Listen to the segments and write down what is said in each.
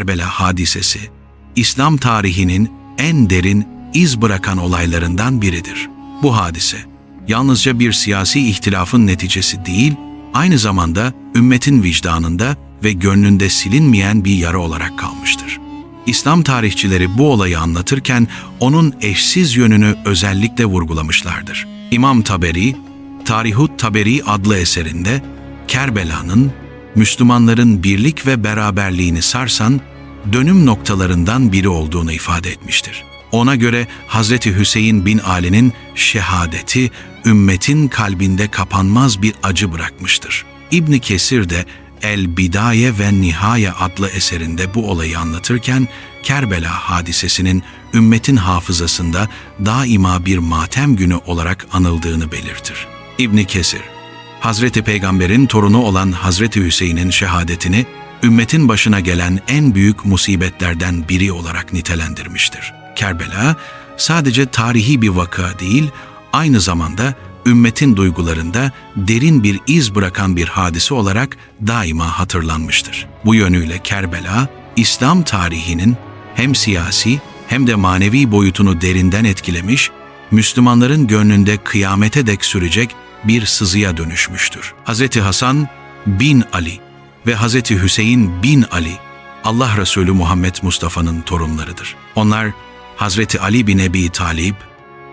Kerbela hadisesi, İslam tarihinin en derin iz bırakan olaylarından biridir. Bu hadise, yalnızca bir siyasi ihtilafın neticesi değil, aynı zamanda ümmetin vicdanında ve gönlünde silinmeyen bir yara olarak kalmıştır. İslam tarihçileri bu olayı anlatırken onun eşsiz yönünü özellikle vurgulamışlardır. İmam Taberi, Tarihut Taberi adlı eserinde Kerbela'nın Müslümanların birlik ve beraberliğini sarsan dönüm noktalarından biri olduğunu ifade etmiştir. Ona göre Hazreti Hüseyin bin Ali'nin şehadeti ümmetin kalbinde kapanmaz bir acı bırakmıştır. İbni Kesir de El Bidaye ve Nihaye adlı eserinde bu olayı anlatırken Kerbela hadisesinin ümmetin hafızasında daima bir matem günü olarak anıldığını belirtir. İbni Kesir, Hazreti Peygamber'in torunu olan Hazreti Hüseyin'in şehadetini ümmetin başına gelen en büyük musibetlerden biri olarak nitelendirmiştir. Kerbela sadece tarihi bir vaka değil, aynı zamanda ümmetin duygularında derin bir iz bırakan bir hadise olarak daima hatırlanmıştır. Bu yönüyle Kerbela, İslam tarihinin hem siyasi hem de manevi boyutunu derinden etkilemiş, Müslümanların gönlünde kıyamete dek sürecek bir sızıya dönüşmüştür. Hz. Hasan bin Ali ve Hz. Hüseyin bin Ali, Allah Resulü Muhammed Mustafa'nın torunlarıdır. Onlar Hazreti Ali bin Ebi Talib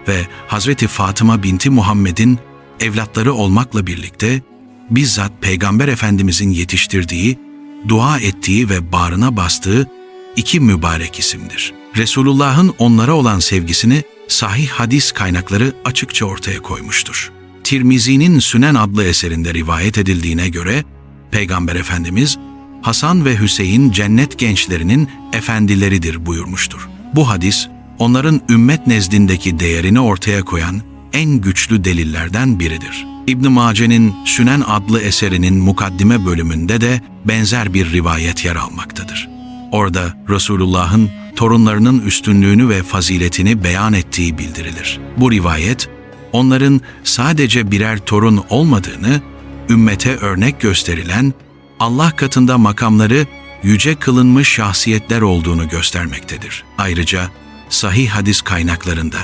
ve Hazreti Fatıma binti Muhammed'in evlatları olmakla birlikte bizzat Peygamber Efendimizin yetiştirdiği, dua ettiği ve bağrına bastığı iki mübarek isimdir. Resulullah'ın onlara olan sevgisini sahih hadis kaynakları açıkça ortaya koymuştur. Tirmizi'nin Sünen adlı eserinde rivayet edildiğine göre Peygamber Efendimiz Hasan ve Hüseyin cennet gençlerinin efendileridir buyurmuştur. Bu hadis onların ümmet nezdindeki değerini ortaya koyan en güçlü delillerden biridir. İbn Mace'nin Sünen adlı eserinin mukaddime bölümünde de benzer bir rivayet yer almaktadır. Orada Resulullah'ın torunlarının üstünlüğünü ve faziletini beyan ettiği bildirilir. Bu rivayet, onların sadece birer torun olmadığını, ümmete örnek gösterilen, Allah katında makamları yüce kılınmış şahsiyetler olduğunu göstermektedir. Ayrıca sahih hadis kaynaklarında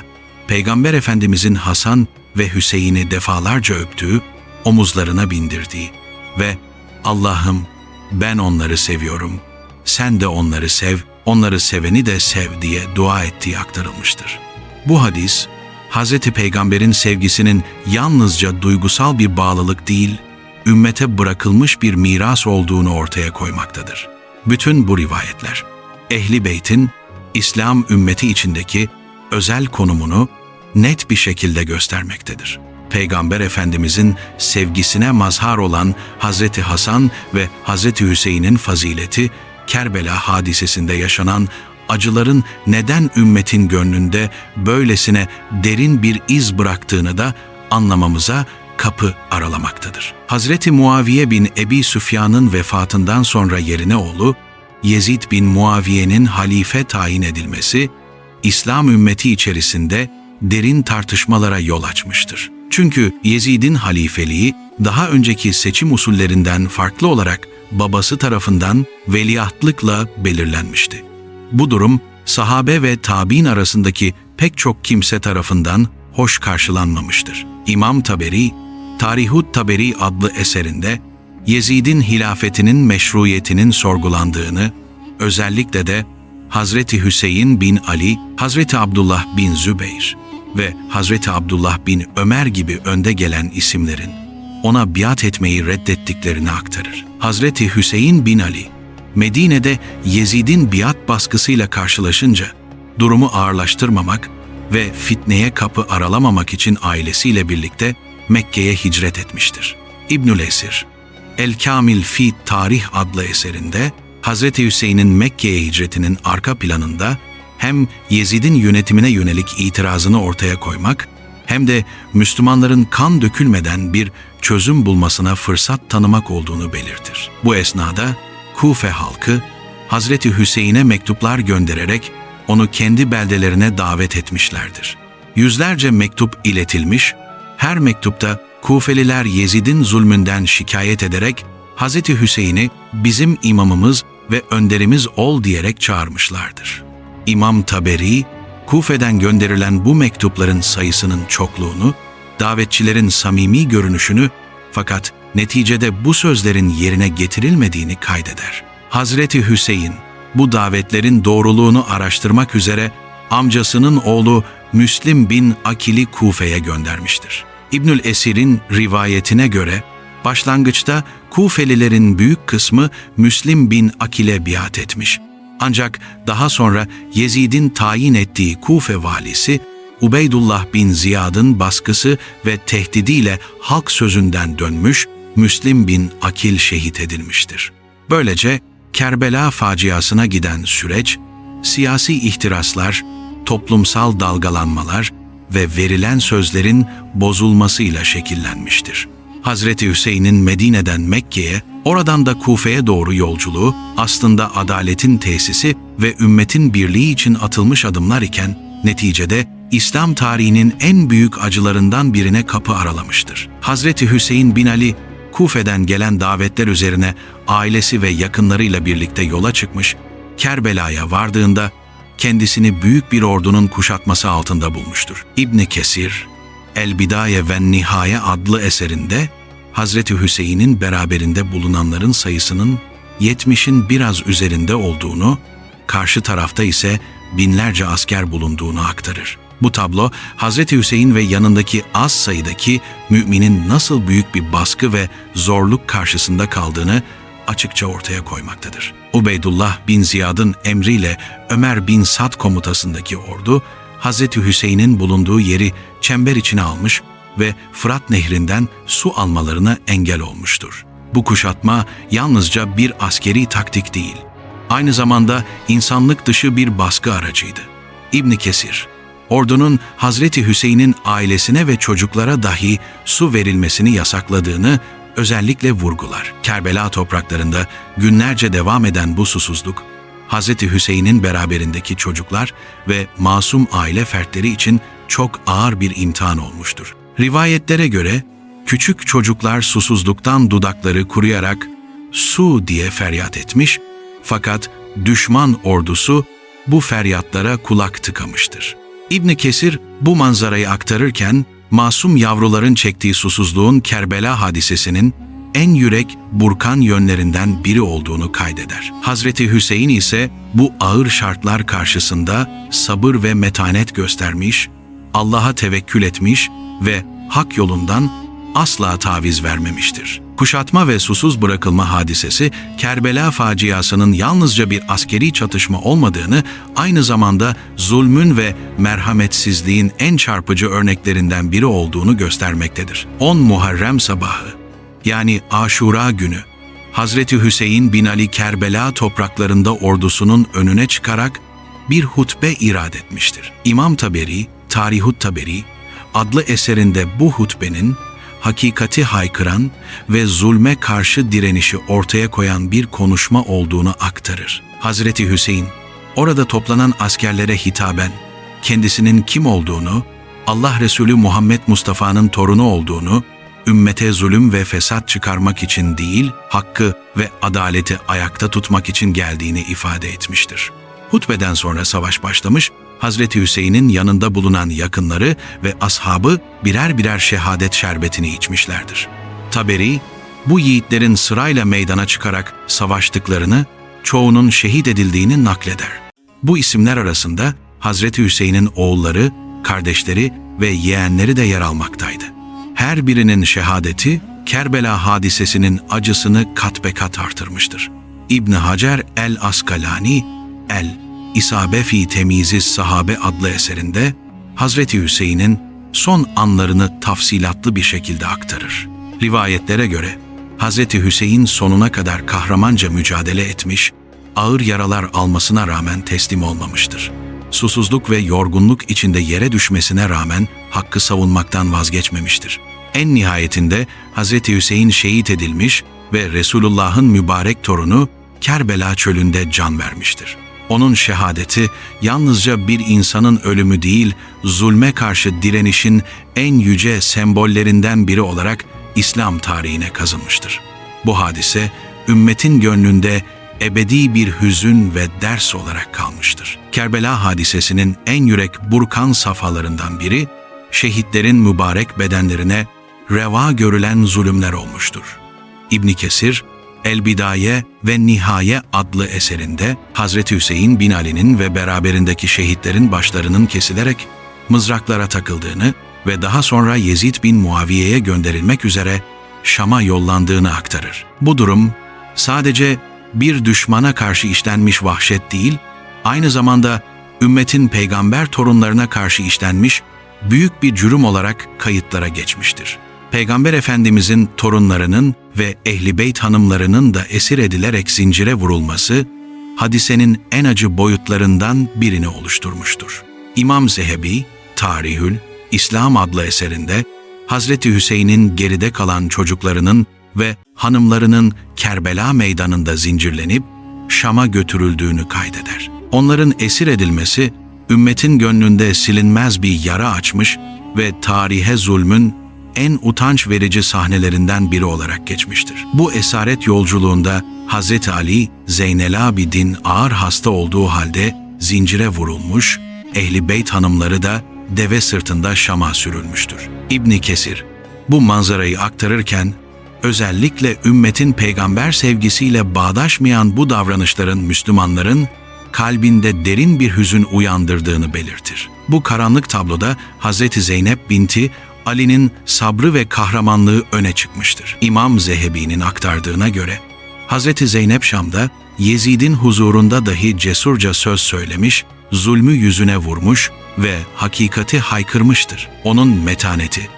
Peygamber Efendimizin Hasan ve Hüseyin'i defalarca öptüğü, omuzlarına bindirdiği ve Allah'ım ben onları seviyorum, sen de onları sev, onları seveni de sev diye dua ettiği aktarılmıştır. Bu hadis, Hz. Peygamber'in sevgisinin yalnızca duygusal bir bağlılık değil, ümmete bırakılmış bir miras olduğunu ortaya koymaktadır. Bütün bu rivayetler, Ehli Beyt'in İslam ümmeti içindeki özel konumunu net bir şekilde göstermektedir. Peygamber Efendimizin sevgisine mazhar olan Hazreti Hasan ve Hazreti Hüseyin'in fazileti, Kerbela hadisesinde yaşanan acıların neden ümmetin gönlünde böylesine derin bir iz bıraktığını da anlamamıza kapı aralamaktadır. Hazreti Muaviye bin Ebi Süfyan'ın vefatından sonra yerine oğlu Yezid bin Muaviye'nin halife tayin edilmesi, İslam ümmeti içerisinde derin tartışmalara yol açmıştır. Çünkü Yezid'in halifeliği daha önceki seçim usullerinden farklı olarak babası tarafından veliahtlıkla belirlenmişti. Bu durum sahabe ve tabi'in arasındaki pek çok kimse tarafından hoş karşılanmamıştır. İmam Taberi, Tarihut Taberi adlı eserinde Yezid'in hilafetinin meşruiyetinin sorgulandığını, özellikle de Hazreti Hüseyin bin Ali, Hazreti Abdullah bin Zübeyir ve Hazreti Abdullah bin Ömer gibi önde gelen isimlerin ona biat etmeyi reddettiklerini aktarır. Hazreti Hüseyin bin Ali, Medine'de Yezid'in biat baskısıyla karşılaşınca durumu ağırlaştırmamak ve fitneye kapı aralamamak için ailesiyle birlikte Mekke'ye hicret etmiştir. İbnül Esir, El Kamil fi Tarih adlı eserinde Hz. Hüseyin'in Mekke'ye hicretinin arka planında hem Yezid'in yönetimine yönelik itirazını ortaya koymak hem de Müslümanların kan dökülmeden bir çözüm bulmasına fırsat tanımak olduğunu belirtir. Bu esnada Kufe halkı Hazreti Hüseyin'e mektuplar göndererek onu kendi beldelerine davet etmişlerdir. Yüzlerce mektup iletilmiş, her mektupta Kufeliler Yezid'in zulmünden şikayet ederek Hz. Hüseyin'i bizim imamımız ve önderimiz ol diyerek çağırmışlardır. İmam Taberi, Kufe'den gönderilen bu mektupların sayısının çokluğunu, davetçilerin samimi görünüşünü fakat neticede bu sözlerin yerine getirilmediğini kaydeder. Hazreti Hüseyin, bu davetlerin doğruluğunu araştırmak üzere amcasının oğlu Müslim bin Akil'i Kufe'ye göndermiştir. İbnül Esir'in rivayetine göre başlangıçta Kufelilerin büyük kısmı Müslim bin Akil'e biat etmiş. Ancak daha sonra Yezid'in tayin ettiği Kufe valisi Ubeydullah bin Ziyad'ın baskısı ve tehdidiyle halk sözünden dönmüş, Müslim bin Akil şehit edilmiştir. Böylece Kerbela faciasına giden süreç, siyasi ihtiraslar, toplumsal dalgalanmalar ve verilen sözlerin bozulmasıyla şekillenmiştir. Hazreti Hüseyin'in Medine'den Mekke'ye, oradan da Kufe'ye doğru yolculuğu aslında adaletin tesisi ve ümmetin birliği için atılmış adımlar iken neticede İslam tarihinin en büyük acılarından birine kapı aralamıştır. Hazreti Hüseyin bin Ali Kufe'den gelen davetler üzerine ailesi ve yakınlarıyla birlikte yola çıkmış, Kerbela'ya vardığında kendisini büyük bir ordunun kuşatması altında bulmuştur. İbni Kesir, El Bidaye ve Nihaye adlı eserinde Hazreti Hüseyin'in beraberinde bulunanların sayısının 70'in biraz üzerinde olduğunu, karşı tarafta ise binlerce asker bulunduğunu aktarır. Bu tablo Hazreti Hüseyin ve yanındaki az sayıdaki müminin nasıl büyük bir baskı ve zorluk karşısında kaldığını açıkça ortaya koymaktadır. Ubeydullah bin Ziyad'ın emriyle Ömer bin Sad komutasındaki ordu Hazreti Hüseyin'in bulunduğu yeri çember içine almış ve Fırat Nehri'nden su almalarına engel olmuştur. Bu kuşatma yalnızca bir askeri taktik değil, aynı zamanda insanlık dışı bir baskı aracıydı. İbn Kesir, ordunun Hazreti Hüseyin'in ailesine ve çocuklara dahi su verilmesini yasakladığını özellikle vurgular. Kerbela topraklarında günlerce devam eden bu susuzluk, Hazreti Hüseyin'in beraberindeki çocuklar ve masum aile fertleri için çok ağır bir imtihan olmuştur. Rivayetlere göre küçük çocuklar susuzluktan dudakları kuruyarak su diye feryat etmiş fakat düşman ordusu bu feryatlara kulak tıkamıştır. İbn Kesir bu manzarayı aktarırken masum yavruların çektiği susuzluğun Kerbela hadisesinin en yürek burkan yönlerinden biri olduğunu kaydeder. Hazreti Hüseyin ise bu ağır şartlar karşısında sabır ve metanet göstermiş, Allah'a tevekkül etmiş ve hak yolundan asla taviz vermemiştir. Kuşatma ve susuz bırakılma hadisesi Kerbela faciasının yalnızca bir askeri çatışma olmadığını, aynı zamanda zulmün ve merhametsizliğin en çarpıcı örneklerinden biri olduğunu göstermektedir. 10 Muharrem sabahı yani Aşura günü Hazreti Hüseyin bin Ali Kerbela topraklarında ordusunun önüne çıkarak bir hutbe irad etmiştir. İmam Taberi, Tarihut Taberi adlı eserinde bu hutbenin hakikati haykıran ve zulme karşı direnişi ortaya koyan bir konuşma olduğunu aktarır. Hazreti Hüseyin, orada toplanan askerlere hitaben, kendisinin kim olduğunu, Allah Resulü Muhammed Mustafa'nın torunu olduğunu, ümmete zulüm ve fesat çıkarmak için değil, hakkı ve adaleti ayakta tutmak için geldiğini ifade etmiştir. Hutbeden sonra savaş başlamış Hazreti Hüseyin'in yanında bulunan yakınları ve ashabı birer birer şehadet şerbetini içmişlerdir. Taberi, bu yiğitlerin sırayla meydana çıkarak savaştıklarını, çoğunun şehit edildiğini nakleder. Bu isimler arasında Hazreti Hüseyin'in oğulları, kardeşleri ve yeğenleri de yer almaktaydı. Her birinin şehadeti, Kerbela hadisesinin acısını kat be kat artırmıştır. İbn Hacer el-Askalani, el İsabe fi Temiziz Sahabe adlı eserinde Hazreti Hüseyin'in son anlarını tafsilatlı bir şekilde aktarır. Rivayetlere göre Hazreti Hüseyin sonuna kadar kahramanca mücadele etmiş, ağır yaralar almasına rağmen teslim olmamıştır. Susuzluk ve yorgunluk içinde yere düşmesine rağmen hakkı savunmaktan vazgeçmemiştir. En nihayetinde Hazreti Hüseyin şehit edilmiş ve Resulullah'ın mübarek torunu Kerbela çölünde can vermiştir. Onun şehadeti yalnızca bir insanın ölümü değil, zulme karşı direnişin en yüce sembollerinden biri olarak İslam tarihine kazınmıştır. Bu hadise, ümmetin gönlünde ebedi bir hüzün ve ders olarak kalmıştır. Kerbela hadisesinin en yürek burkan safhalarından biri, şehitlerin mübarek bedenlerine reva görülen zulümler olmuştur. İbn Kesir, El Bidaye ve Nihaye adlı eserinde Hazreti Hüseyin bin Ali'nin ve beraberindeki şehitlerin başlarının kesilerek mızraklara takıldığını ve daha sonra Yezid bin Muaviye'ye gönderilmek üzere Şam'a yollandığını aktarır. Bu durum sadece bir düşmana karşı işlenmiş vahşet değil, aynı zamanda ümmetin peygamber torunlarına karşı işlenmiş büyük bir cürüm olarak kayıtlara geçmiştir. Peygamber Efendimizin torunlarının ve Ehli Beyt hanımlarının da esir edilerek zincire vurulması, hadisenin en acı boyutlarından birini oluşturmuştur. İmam Zehebi, Tarihül, İslam adlı eserinde, Hazreti Hüseyin'in geride kalan çocuklarının ve hanımlarının Kerbela meydanında zincirlenip Şam'a götürüldüğünü kaydeder. Onların esir edilmesi, ümmetin gönlünde silinmez bir yara açmış ve tarihe zulmün en utanç verici sahnelerinden biri olarak geçmiştir. Bu esaret yolculuğunda Hz. Ali, Zeynel Abidin ağır hasta olduğu halde zincire vurulmuş, Ehli Beyt hanımları da deve sırtında Şam'a sürülmüştür. İbni Kesir, bu manzarayı aktarırken özellikle ümmetin peygamber sevgisiyle bağdaşmayan bu davranışların Müslümanların kalbinde derin bir hüzün uyandırdığını belirtir. Bu karanlık tabloda Hz. Zeynep binti Ali'nin sabrı ve kahramanlığı öne çıkmıştır. İmam Zehebi'nin aktardığına göre Hz. Zeynep Şam'da Yezid'in huzurunda dahi cesurca söz söylemiş, zulmü yüzüne vurmuş ve hakikati haykırmıştır. Onun metaneti,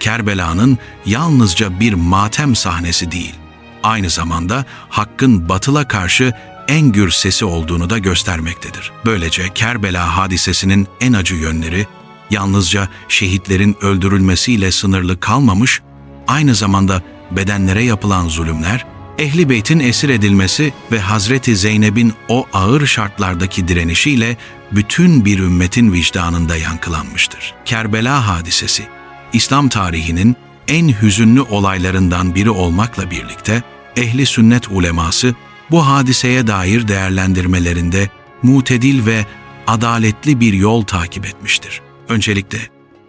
Kerbela'nın yalnızca bir matem sahnesi değil, aynı zamanda hakkın batıla karşı en gür sesi olduğunu da göstermektedir. Böylece Kerbela hadisesinin en acı yönleri yalnızca şehitlerin öldürülmesiyle sınırlı kalmamış, aynı zamanda bedenlere yapılan zulümler, Ehli Beyt'in esir edilmesi ve Hazreti Zeynep'in o ağır şartlardaki direnişiyle bütün bir ümmetin vicdanında yankılanmıştır. Kerbela hadisesi, İslam tarihinin en hüzünlü olaylarından biri olmakla birlikte ehli sünnet uleması bu hadiseye dair değerlendirmelerinde mutedil ve adaletli bir yol takip etmiştir. Öncelikle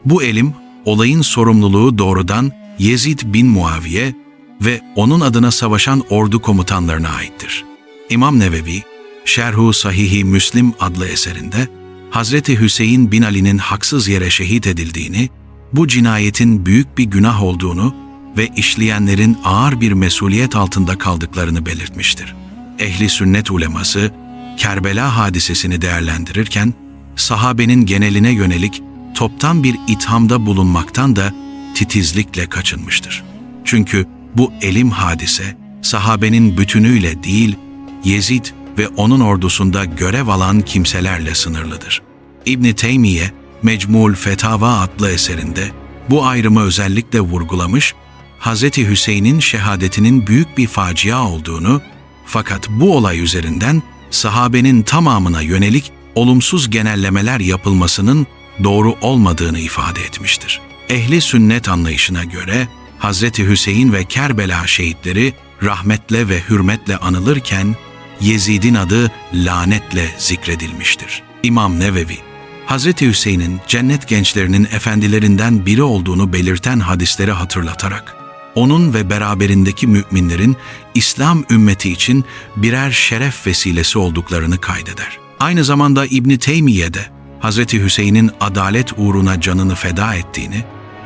bu elim olayın sorumluluğu doğrudan Yezid bin Muaviye ve onun adına savaşan ordu komutanlarına aittir. İmam Nevevi, Şerhu Sahihi Müslim adlı eserinde Hazreti Hüseyin bin Ali'nin haksız yere şehit edildiğini, bu cinayetin büyük bir günah olduğunu ve işleyenlerin ağır bir mesuliyet altında kaldıklarını belirtmiştir. Ehli sünnet uleması, Kerbela hadisesini değerlendirirken, sahabenin geneline yönelik toptan bir ithamda bulunmaktan da titizlikle kaçınmıştır. Çünkü bu elim hadise, sahabenin bütünüyle değil, Yezid ve onun ordusunda görev alan kimselerle sınırlıdır. İbni Teymiye, Mecmul Fetava adlı eserinde bu ayrımı özellikle vurgulamış, Hz. Hüseyin'in şehadetinin büyük bir facia olduğunu, fakat bu olay üzerinden sahabenin tamamına yönelik olumsuz genellemeler yapılmasının doğru olmadığını ifade etmiştir. Ehli sünnet anlayışına göre Hz. Hüseyin ve Kerbela şehitleri rahmetle ve hürmetle anılırken Yezid'in adı lanetle zikredilmiştir. İmam Nevevi, Hz. Hüseyin'in cennet gençlerinin efendilerinden biri olduğunu belirten hadisleri hatırlatarak, onun ve beraberindeki müminlerin İslam ümmeti için birer şeref vesilesi olduklarını kaydeder. Aynı zamanda İbni Teymiye de Hz. Hüseyin'in adalet uğruna canını feda ettiğini,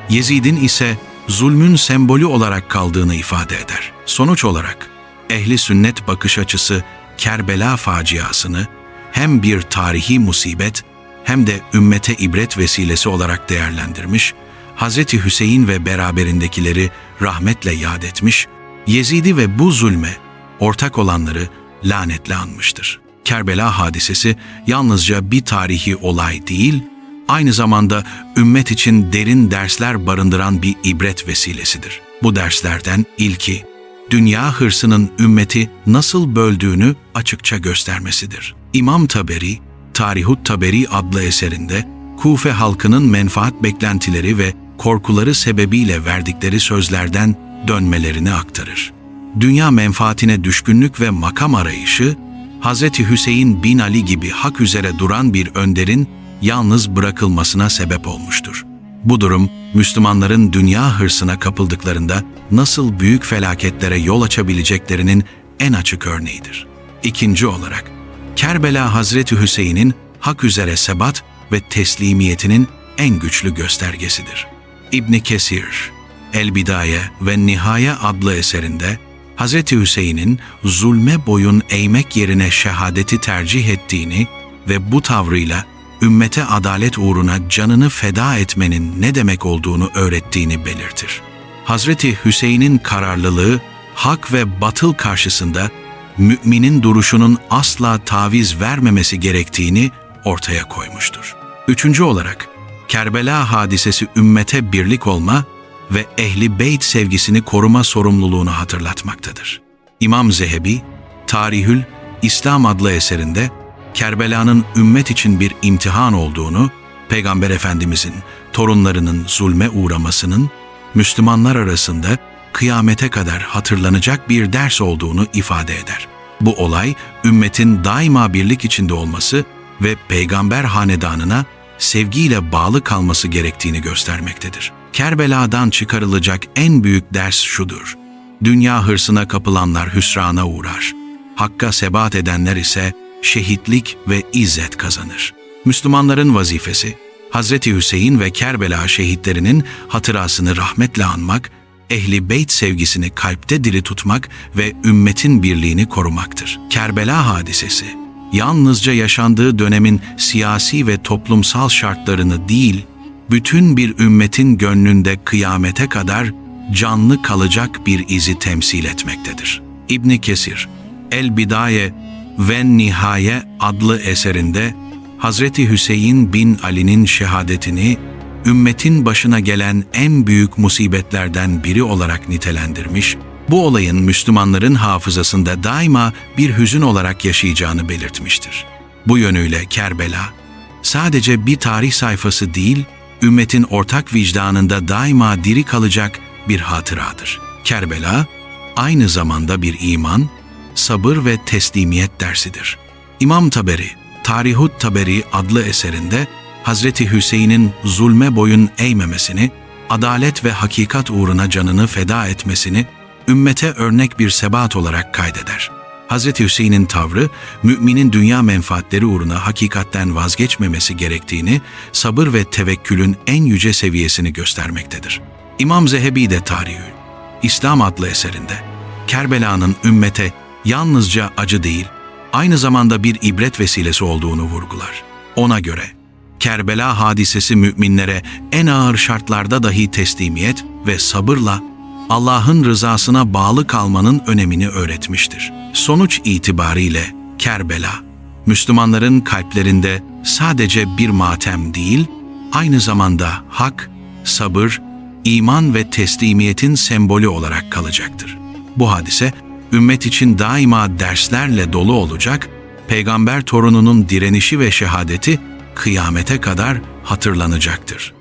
Yezid'in ise zulmün sembolü olarak kaldığını ifade eder. Sonuç olarak ehli sünnet bakış açısı Kerbela faciasını hem bir tarihi musibet hem de ümmete ibret vesilesi olarak değerlendirmiş, Hz. Hüseyin ve beraberindekileri rahmetle yad etmiş, Yezidi ve bu zulme ortak olanları lanetle anmıştır. Kerbela hadisesi yalnızca bir tarihi olay değil, aynı zamanda ümmet için derin dersler barındıran bir ibret vesilesidir. Bu derslerden ilki, dünya hırsının ümmeti nasıl böldüğünü açıkça göstermesidir. İmam Taberi, Tarihut Taberi adlı eserinde, Kufe halkının menfaat beklentileri ve korkuları sebebiyle verdikleri sözlerden dönmelerini aktarır. dünya menfaatine düşkünlük ve makam arayışı, Hz. Hüseyin bin Ali gibi hak üzere duran bir önderin yalnız bırakılmasına sebep olmuştur. Bu durum, Müslümanların dünya hırsına kapıldıklarında nasıl büyük felaketlere yol açabileceklerinin en açık örneğidir. İkinci olarak, Kerbela Hazreti Hüseyin'in hak üzere sebat ve teslimiyetinin en güçlü göstergesidir. İbni Kesir, El Bidaye ve Nihaye adlı eserinde Hz. Hüseyin'in zulme boyun eğmek yerine şehadeti tercih ettiğini ve bu tavrıyla ümmete adalet uğruna canını feda etmenin ne demek olduğunu öğrettiğini belirtir. Hazreti Hüseyin'in kararlılığı, hak ve batıl karşısında müminin duruşunun asla taviz vermemesi gerektiğini ortaya koymuştur. Üçüncü olarak, Kerbela hadisesi ümmete birlik olma ve ehli beyt sevgisini koruma sorumluluğunu hatırlatmaktadır. İmam Zehebi, Tarihül İslam adlı eserinde Kerbela'nın ümmet için bir imtihan olduğunu, Peygamber Efendimizin torunlarının zulme uğramasının Müslümanlar arasında kıyamete kadar hatırlanacak bir ders olduğunu ifade eder. Bu olay ümmetin daima birlik içinde olması ve peygamber hanedanına sevgiyle bağlı kalması gerektiğini göstermektedir. Kerbela'dan çıkarılacak en büyük ders şudur. Dünya hırsına kapılanlar hüsrana uğrar. Hakka sebat edenler ise şehitlik ve izzet kazanır. Müslümanların vazifesi, Hazreti Hüseyin ve Kerbela şehitlerinin hatırasını rahmetle anmak, ehli beyt sevgisini kalpte diri tutmak ve ümmetin birliğini korumaktır. Kerbela hadisesi, yalnızca yaşandığı dönemin siyasi ve toplumsal şartlarını değil, bütün bir ümmetin gönlünde kıyamete kadar canlı kalacak bir izi temsil etmektedir. İbni Kesir, El Bidaye ve Nihaye adlı eserinde Hazreti Hüseyin bin Ali'nin şehadetini ümmetin başına gelen en büyük musibetlerden biri olarak nitelendirmiş, bu olayın Müslümanların hafızasında daima bir hüzün olarak yaşayacağını belirtmiştir. Bu yönüyle Kerbela, sadece bir tarih sayfası değil, ümmetin ortak vicdanında daima diri kalacak bir hatıradır. Kerbela, aynı zamanda bir iman, sabır ve teslimiyet dersidir. İmam Taberi, Tarihut Taberi adlı eserinde Hazreti Hüseyin'in zulme boyun eğmemesini, adalet ve hakikat uğruna canını feda etmesini ümmete örnek bir sebat olarak kaydeder. Hazreti Hüseyin'in tavrı, müminin dünya menfaatleri uğruna hakikatten vazgeçmemesi gerektiğini, sabır ve tevekkülün en yüce seviyesini göstermektedir. İmam Zehebi de Tarihül, İslam adlı eserinde, Kerbela'nın ümmete yalnızca acı değil, aynı zamanda bir ibret vesilesi olduğunu vurgular. Ona göre, Kerbela hadisesi müminlere en ağır şartlarda dahi teslimiyet ve sabırla Allah'ın rızasına bağlı kalmanın önemini öğretmiştir. Sonuç itibariyle Kerbela, Müslümanların kalplerinde sadece bir matem değil, aynı zamanda hak, sabır, iman ve teslimiyetin sembolü olarak kalacaktır. Bu hadise, ümmet için daima derslerle dolu olacak, peygamber torununun direnişi ve şehadeti kıyamete kadar hatırlanacaktır.''